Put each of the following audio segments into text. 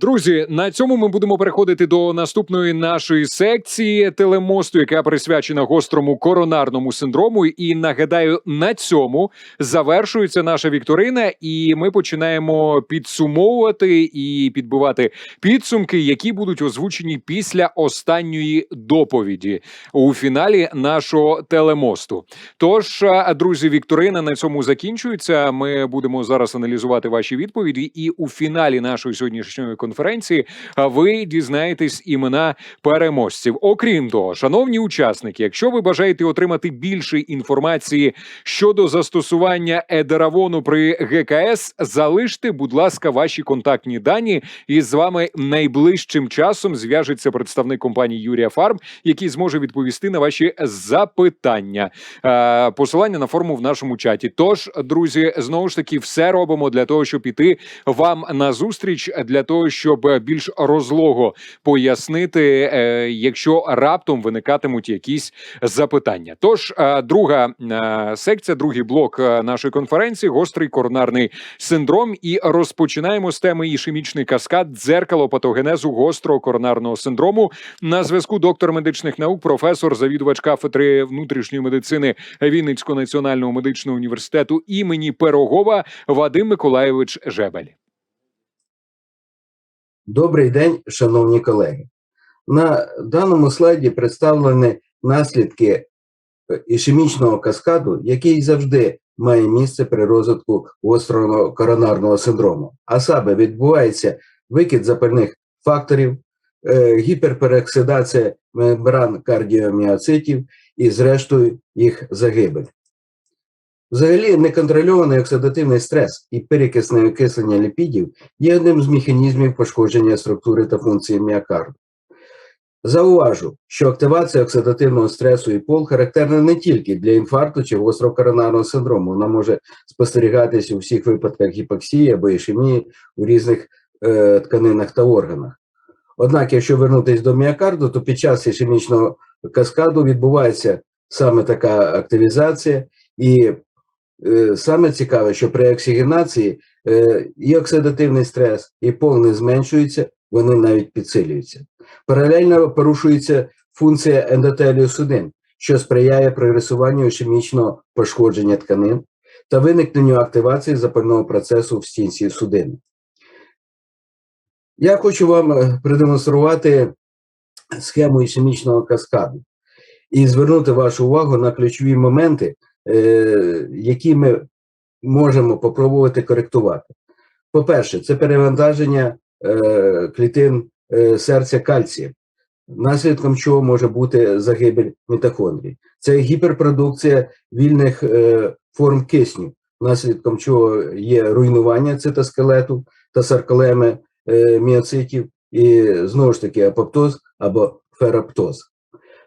Друзі, на цьому ми будемо переходити до наступної нашої секції телемосту, яка присвячена гострому коронарному синдрому. І нагадаю, на цьому завершується наша вікторина, і ми починаємо підсумовувати і підбивати підсумки, які будуть озвучені після останньої доповіді у фіналі нашого телемосту. Тож, друзі, вікторина на цьому закінчується. Ми будемо зараз аналізувати ваші відповіді, і у фіналі нашої сьогоднішньої конференції а, ви дізнаєтесь імена переможців. Окрім того, шановні учасники, якщо ви бажаєте отримати більше інформації щодо застосування едеравону при ГКС, залиште, будь ласка, ваші контактні дані, і з вами найближчим часом зв'яжеться представник компанії Юрія Фарм, який зможе відповісти на ваші запитання. Е, Посилання на форму в нашому чаті. Тож, друзі, знову ж таки, все робимо для того, щоб іти вам на зустріч, для того, щоб більш розлого пояснити, е, якщо раптом виникатимуть якісь запитання. Тож, е, друга е, секція, другий блок нашої конференції гострий коронарний синдром. І розпочинаємо з теми ішемічний каскад, дзеркало патогенезу гострого коронарного синдрому. На зв'язку доктор медичних наук, професор, завідувач кафедри внутрішньої медицини Вінницького національного медичного університету імені Пирогова Вадим Миколаєвич Жебель. Добрий день, шановні колеги. На даному слайді представлені наслідки е, ішемічного каскаду, який завжди має місце при розвитку гострого коронарного синдрому. А саме відбувається викид запальних факторів, е, гіперпероксидація мембран кардіоміоцитів і, зрештою, їх загибель. Взагалі, неконтрольований оксидативний стрес і перекисне окислення ліпідів є одним з механізмів пошкодження структури та функції міокарду. Зауважу, що активація оксидативного стресу і пол характерна не тільки для інфаркту чи гострого коронарного синдрому, вона може спостерігатися у всіх випадках гіпоксії або ішемії у різних е, тканинах та органах. Однак, якщо вернутися до міокарду, то під час ішемічного каскаду відбувається саме така активізація, і саме цікаве, що при оксигенації е, і оксидативний стрес, і пол не зменшуються, вони навіть підсилюються. Паралельно порушується функція ендотелію судин, що сприяє прогресуванню ішемічного пошкодження тканин та виникненню активації запального процесу в стінці судини. Я хочу вам е, продемонструвати схему ішемічного каскаду і звернути вашу увагу на ключові моменти, е, які ми можемо попробувати коректувати. По-перше, це перевантаження е, клітин е, серця кальцієм, наслідком чого може бути загибель мітохондрій. Це гіперпродукція вільних е, форм кисню, наслідком чого є руйнування цитоскелету та сарколеми е, міоцитів, і знову ж таки апоптоз або фераптоз.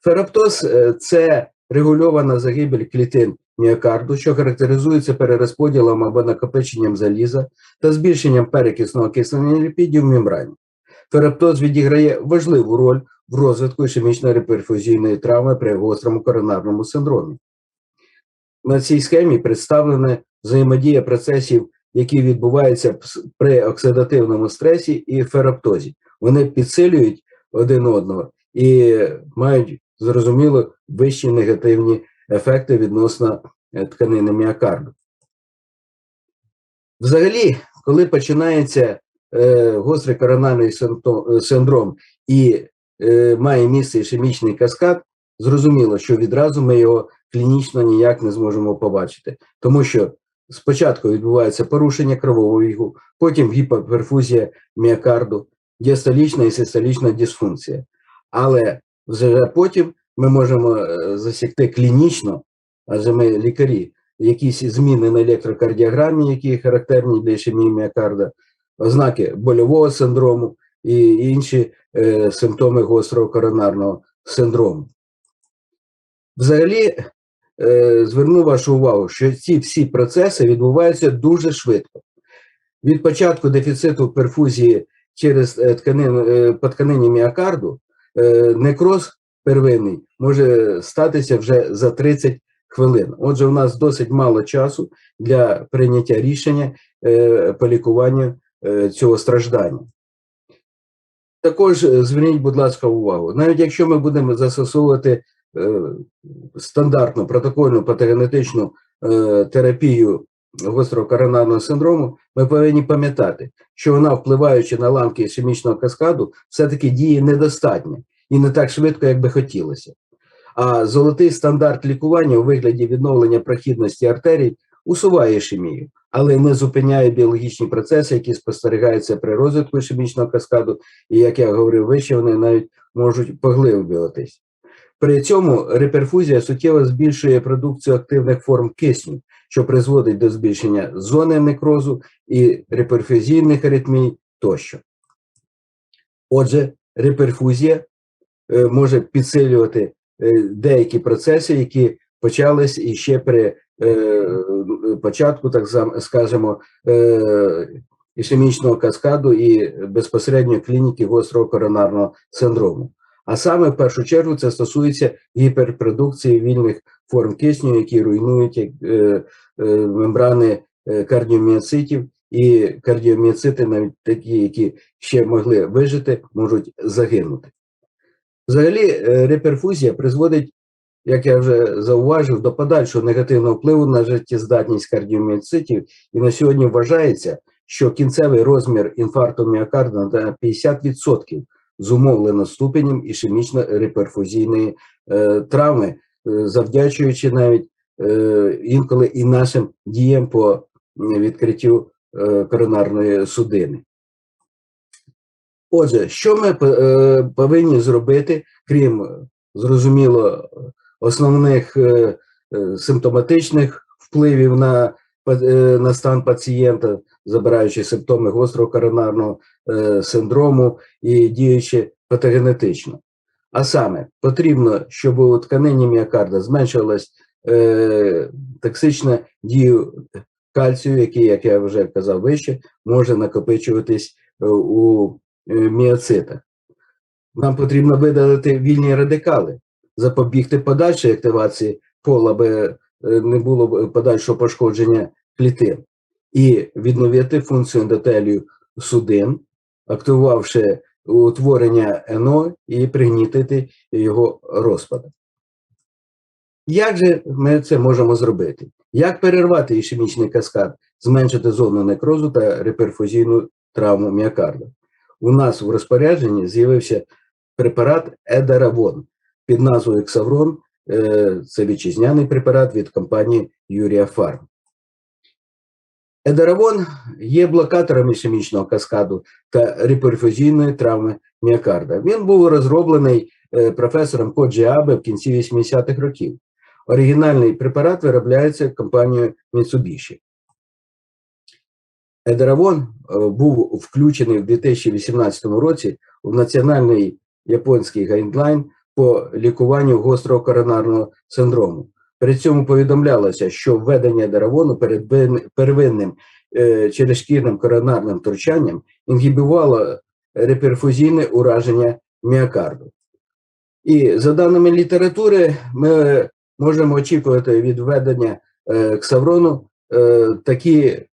Фераптоз е, це регульована загибель клітин міокарду, що характеризується перерозподілом або накопиченням заліза та збільшенням перекисного окислення ліпідів в мембрані. Фераптоз відіграє важливу роль в розвитку ішемічної реперфузійної травми при гострому коронарному синдромі. На цій схемі представлена взаємодія процесів, які відбуваються при оксидативному стресі і фераптозі. Вони підсилюють один одного і мають, зрозуміло, вищі негативні ефекти відносно е, тканини міокарду. Взагалі, коли починається е, гострий симптом- е, синдром і має місце ішемічний каскад, зрозуміло, що відразу ми його клінічно ніяк не зможемо побачити, тому що спочатку відбувається порушення кровообігу, потім гіперперфузія міокарду, діастолічна і систолічна дисфункція. Але вже потім ми можемо е, засікти клінічно, адже ми лікарі, якісь зміни на електрокардіограмі, які характерні для ішемії міокарда, ознаки больового синдрому і інші е, симптоми гострого коронарного синдрому. Взагалі, е, зверну вашу увагу, що ці всі процеси відбуваються дуже швидко. Від початку дефіциту перфузії через е, тканин, е, по тканині міокарду некроз первинний може статися вже за 30 хвилин. Отже, у нас досить мало часу для прийняття рішення е, по лікуванню е, цього страждання. Також е, зверніть, будь ласка, увагу. Навіть якщо ми будемо застосовувати стандартну протокольну патогенетичну терапію гострого коронарного синдрому, ми повинні пам'ятати, що вона, впливаючи на ланки ішемічного каскаду, все-таки діє недостатньо і не так швидко, як би хотілося. А золотий стандарт лікування у вигляді відновлення прохідності артерій усуває ішемію, але не зупиняє біологічні процеси, які спостерігаються при розвитку ішемічного каскаду, і, як я говорив вище, вони навіть можуть поглиблюватись. При цьому реперфузія суттєво збільшує продукцію активних форм кисню, що призводить до збільшення зони некрозу і реперфузійних аритмій тощо. Отже, реперфузія може підсилювати е, деякі процеси, які почались іще при е, початку, так скажемо, е, ішемічного каскаду і безпосередньо клініки гострого коронарного синдрому. А саме в першу чергу це стосується гіперпродукції вільних форм кисню, які руйнують е, е, мембрани е, кардіоміоцитів, і кардіоміоцити, навіть такі, які ще могли вижити, можуть загинути. Взагалі, е, реперфузія призводить, як я вже зауважив, до подальшого негативного впливу на життєздатність кардіоміоцитів, і на сьогодні вважається, що кінцевий розмір інфаркту міокарда на 50% зумовлено ступенем ішемічно-реперфузійної е, травми, е, завдячуючи навіть е, інколи і нашим діям по відкриттю е, коронарної судини. Отже, що ми е, повинні зробити, крім е, зрозуміло основних е, симптоматичних впливів на, на стан пацієнта, забираючи симптоми гострого коронарного синдрому і діючи патогенетично. А саме потрібно, щоб у тканині міокарда зменшувалась е, токсична дія кальцію, який, як я вже казав вище, може накопичуватись у міоцитах. Нам потрібно видалити вільні радикали, запобігти подальшій активації пола, аби е, не було подальшого пошкодження клітин, і відновити функцію ендотелію судин, активувавши утворення НО і пригнітити його розпад. Як же ми це можемо зробити? Як перервати ішемічний каскад, зменшити зону некрозу та реперфузійну травму міокарда? У нас в розпорядженні з'явився препарат Едаравон під назвою Ксаврон. Е, Це вітчизняний препарат від компанії Юрія Фарм. Едаравон є блокатором ішемічного каскаду та реперфузійної травми міокарда. Він був розроблений е, професором Коджі Абе в кінці 80-х років. Оригінальний препарат виробляється компанією Mitsubishi. Едеравон е, був включений в 2018 році в національний японський гайдлайн по лікуванню гострого коронарного синдрому. При цьому повідомлялося, що введення деравону перед первинним е, черезшкірним коронарним втручанням інгібувало реперфузійне ураження міокарду. І за даними літератури, ми можемо очікувати від введення е, ксаврону е, такі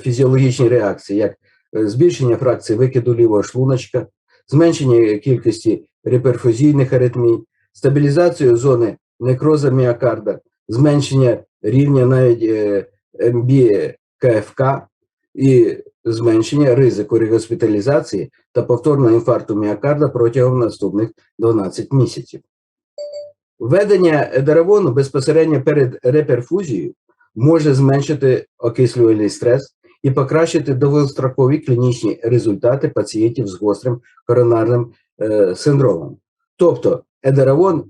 фізіологічні реакції, як е, збільшення фракції викиду лівого шлуночка, зменшення кількості реперфузійних аритмій, стабілізацію зони некроза міокарда, зменшення рівня навіть е, МБ КФК і зменшення ризику регоспіталізації та повторного інфаркту міокарда протягом наступних 12 місяців. Введення едаравону безпосередньо перед реперфузією може зменшити окислювальний стрес і покращити довгострокові клінічні результати пацієнтів з гострим коронарним е, синдромом. Тобто едаравон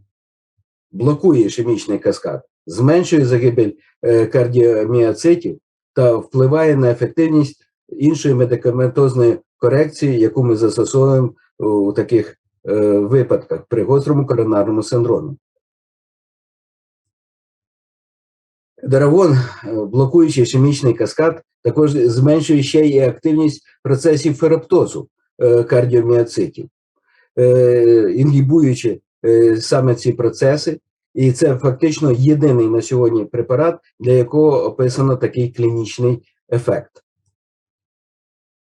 блокує ішемічний каскад, зменшує загибель е, кардіоміоцитів та впливає на ефективність іншої медикаментозної корекції, яку ми застосовуємо у таких е, випадках при гострому коронарному синдромі. Даравон, е, блокуючи ішемічний каскад, також зменшує ще й активність процесів фероптозу е, кардіоміоцитів, е, інгібуючи саме ці процеси, і це фактично єдиний на сьогодні препарат, для якого описано такий клінічний ефект.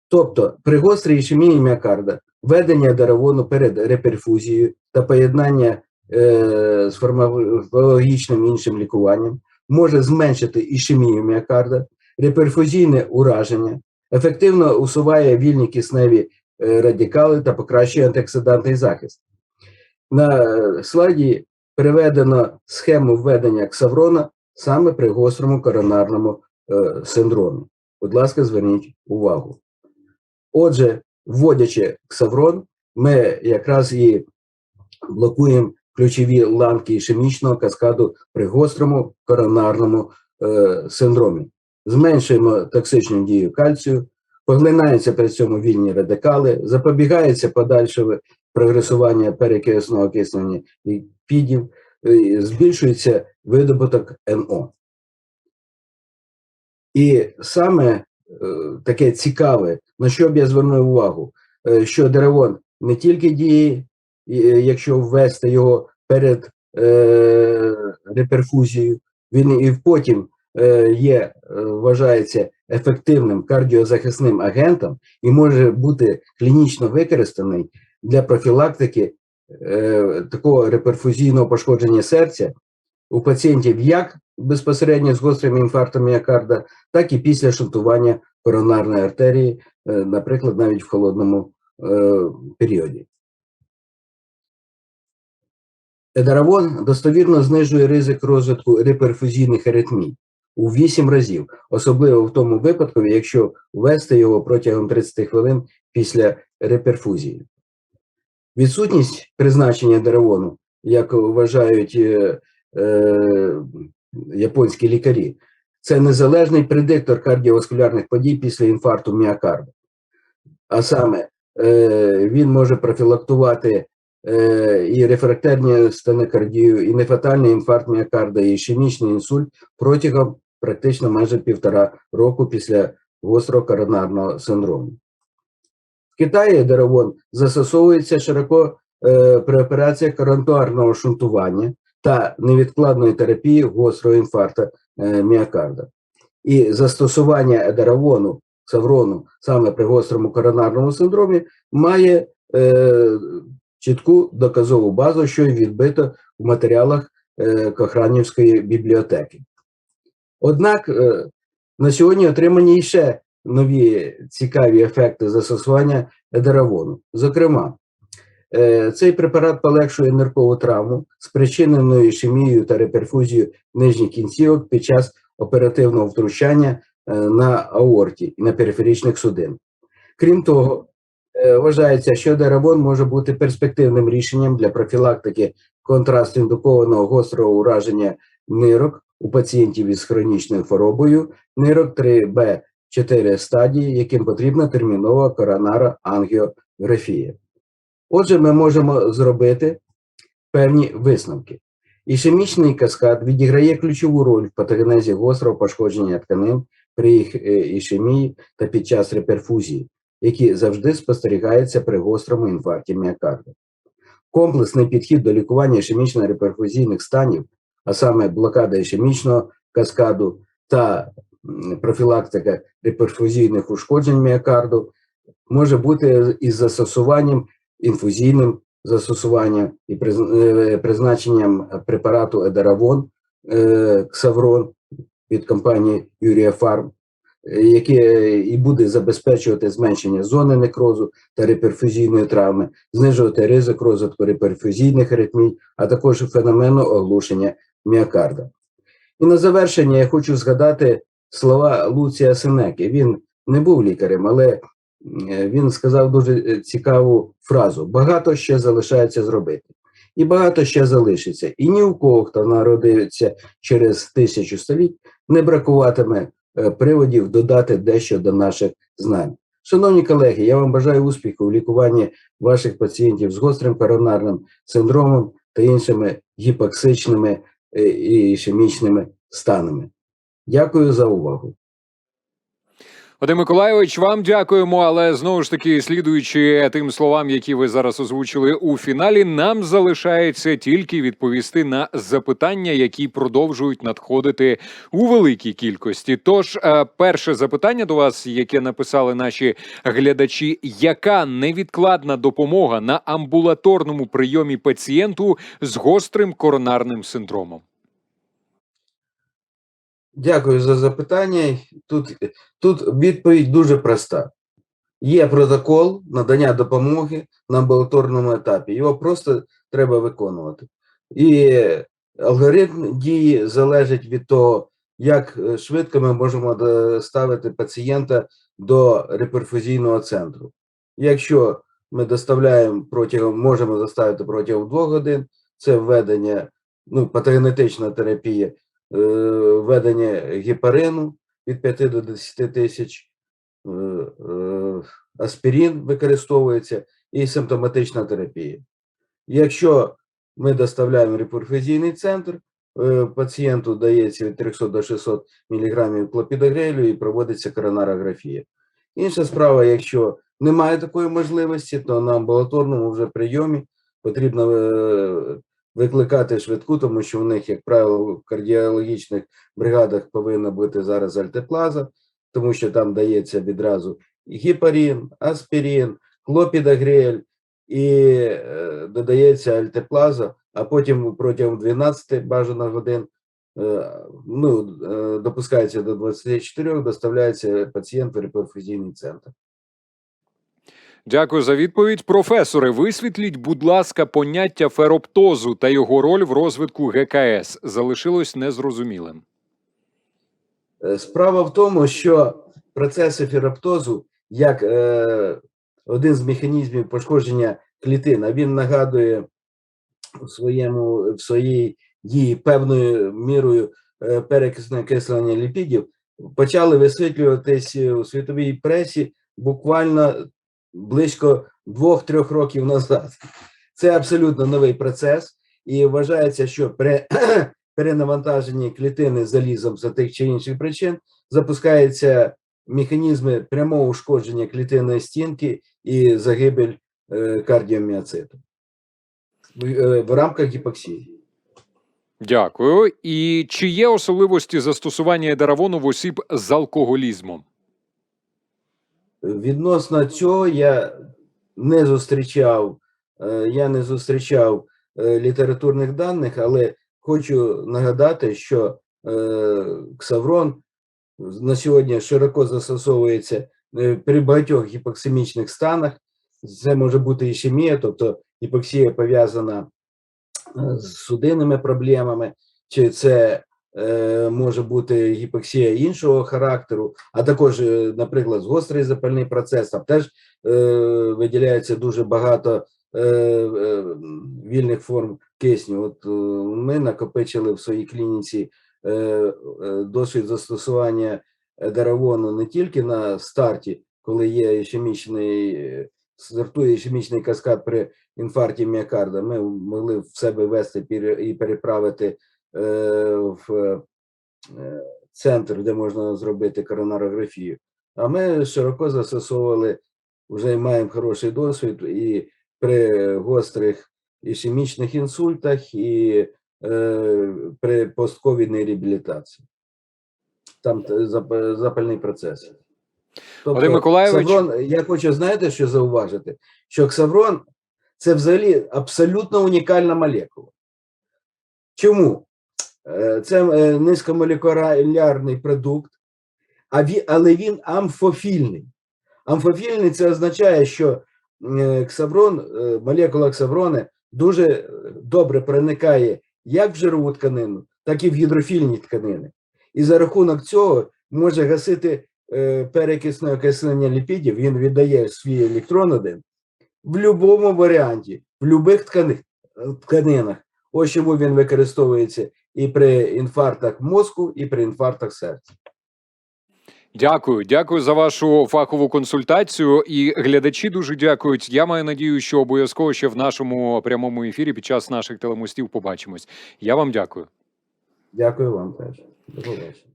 Тобто, при гострій ішемії міокарда введення даровону перед реперфузією та поєднання е, з фармакологічним іншим лікуванням може зменшити ішемію міокарда, реперфузійне ураження, ефективно усуває вільні кисневі е, радикали та покращує антиоксидантний захист. На е, слайді приведено схему введення ксаврона саме при гострому коронарному е, синдромі. Будь ласка, зверніть увагу. Отже, вводячи ксаврон, ми якраз і блокуємо ключові ланки ішемічного каскаду при гострому коронарному е, синдромі. Зменшуємо токсичну дію кальцію, поглинаються при цьому вільні радикали, запобігається подальше прогресування перекисного окиснення ліпідів, е, збільшується видобуток НО. І саме е, таке цікаве, на що б я звернув увагу, е, що деревон не тільки діє, якщо ввести його перед е, реперфузією, він і потім е, є, е, вважається ефективним кардіозахисним агентом і може бути клінічно використаний для профілактики е, такого реперфузійного пошкодження серця у пацієнтів як безпосередньо з гострим інфарктом міокарда, так і після шунтування коронарної артерії, е, наприклад, навіть в холодному е, періоді. Едаравон достовірно знижує ризик розвитку реперфузійних аритмій у 8 разів, особливо в тому випадку, якщо ввести його протягом 30 хвилин після реперфузії. Відсутність призначення деравону, як вважають е, е, японські лікарі, це незалежний предиктор кардіоваскулярних подій після інфаркту міокарда. А саме, е, він може профілактувати і рефрактерні стенокардію, і нефатальний інфаркт міокарда, і ішемічний інсульт протягом практично майже півтора року після гострого коронарного синдрому. В Китаї деравон застосовується широко е, при операціях коронарного шунтування та невідкладної терапії гострого інфаркту е, міокарда. І застосування едеравону, саврону саме при гострому коронарному синдромі має е, чітку доказову базу, що й відбито в матеріалах е, Кохранівської бібліотеки. Однак е, на сьогодні отримані ще нові цікаві ефекти застосування едеравону. Зокрема, е, цей препарат полегшує ниркову травму, спричинену ішемією та реперфузією нижніх кінцівок під час оперативного втручання на аорті і на периферичних судин. Крім того, вважається, що деравон може бути перспективним рішенням для профілактики контрастіндукованого гострого ураження нирок у пацієнтів із хронічною хворобою нирок 3Б 4 стадії, яким потрібна термінова коронара ангіографія. Отже, ми можемо зробити певні висновки. Ішемічний каскад відіграє ключову роль в патогенезі гострого пошкодження тканин при їх е, ішемії та під час реперфузії, які завжди спостерігаються при гострому інфаркті міокарда. Комплексний підхід до лікування ішемічно-реперфузійних станів, а саме блокада ішемічного каскаду та профілактика реперфузійних ушкоджень міокарду, може бути із застосуванням інфузійним застосуванням і е, призначенням препарату Едаравон, е, Ксаврон від компанії Юрія Фарм, яке і буде забезпечувати зменшення зони некрозу та реперфузійної травми, знижувати ризик розвитку реперфузійних аритмій, а також феномену оглушення міокарда. І на завершення я хочу згадати слова Луція Сенеки. Він не був лікарем, але е, він сказав дуже е, цікаву фразу: багато ще залишається зробити, і багато ще залишиться. І ні у кого, хто народиться через тисячу століть, не бракуватиме е, приводів додати дещо до наших знань. Шановні колеги, я вам бажаю успіху в лікуванні ваших пацієнтів з гострим коронарним синдромом та іншими гіпоксичними е, і ішемічними станами. Дякую за увагу. Вадим Миколайович, вам дякуємо. Але знову ж таки, слідуючи тим словам, які ви зараз озвучили у фіналі, нам залишається тільки відповісти на запитання, які продовжують надходити у великій кількості. Тож, е, перше запитання до вас, яке написали наші глядачі: яка невідкладна допомога на амбулаторному прийомі пацієнту з гострим коронарним синдромом? Дякую за запитання. Тут, тут відповідь дуже проста. Є протокол надання допомоги на амбулаторному етапі. Його просто треба виконувати. І алгоритм дії залежить від того, як е, швидко ми можемо доставити пацієнта до реперфузійного центру. Якщо ми доставляємо протягом, можемо доставити протягом двох годин, це введення, ну, патогенетична терапія, введення гепарину від 5 до 10 тисяч, е, е, аспірин використовується і симптоматична терапія. Якщо ми доставляємо в центр, е, пацієнту дається від 300 до 600 мг клопідогрелю і проводиться коронарографія. Інша справа, якщо немає такої можливості, то на амбулаторному вже прийомі потрібно е, викликати швидку, тому що у них, як правило, в кардіологічних бригадах повинна бути зараз альтеплаза, тому що там дається відразу і гепарин, аспірин, клопідогрель і е, додається альтеплаза, а потім протягом 12 бажано годин е, ну, е, допускається до 24, доставляється пацієнт в реперфузійний центр. Дякую за відповідь. Професоре, висвітліть, будь ласка, поняття фероптозу та його роль в розвитку ГКС залишилось незрозумілим. Е, Справа в тому, що процеси фероптозу, як е, один з механізмів пошкодження клітин, він нагадує в своєму в своїй дії певною мірою е, перекисне окислення ліпідів, почали висвітлюватись у світовій пресі буквально близько двох-трьох років назад. Це абсолютно новий процес, і вважається, що при перенавантаженні клітини залізом за тих чи інших причин запускаються механізми прямого ушкодження клітинної стінки і загибель е, кардіоміоциту е, в рамках гіпоксії. Дякую. І чи є особливості застосування едаравону в осіб з алкоголізмом? Відносно цього я не зустрічав, е, я не зустрічав е, літературних даних, але хочу нагадати, що е, ксаврон на сьогодні широко застосовується при багатьох гіпоксимічних станах. Це може бути ішемія, тобто гіпоксія пов'язана з судинними проблемами, чи це може бути гіпоксія іншого характеру, а також, е, наприклад, гострий запальний процес, там теж е, виділяється дуже багато е, е, вільних форм кисню. От е, ми накопичили в своїй клініці е, е, досвід застосування даравону не тільки на старті, коли є ішемічний, е, стартує ішемічний каскад при інфаркті міокарда, ми могли в себе ввести і переправити е, в е, центр, де можна зробити коронарографію. А ми широко застосовували, вже маємо хороший досвід і при гострих ішемічних інсультах, і е, при постковідній реабілітації. Там запальний процес. Тобто, Вадим Ксаврон, я хочу, знаєте, що зауважити? Що ксаврон це взагалі абсолютно унікальна молекула. Чому? Е, Це е, низькомолекулярний продукт, але він амфофільний. Амфофільний це означає, що е, ксаврон, молекула ксаврони дуже добре проникає як в жирову тканину, так і в гідрофільні тканини. І за рахунок цього може гасити перекисне окислення ліпідів, він віддає свій електрон один в будь-якому варіанті, в будь-яких тканинах. Ось чому він використовується і при інфарктах мозку, і при інфарктах серця. Дякую, дякую за вашу фахову консультацію. І глядачі дуже дякують. Я маю надію, що обов'язково ще в нашому прямому ефірі під час наших телемостів побачимось. Я вам дякую. Дякую вам теж. До побачення.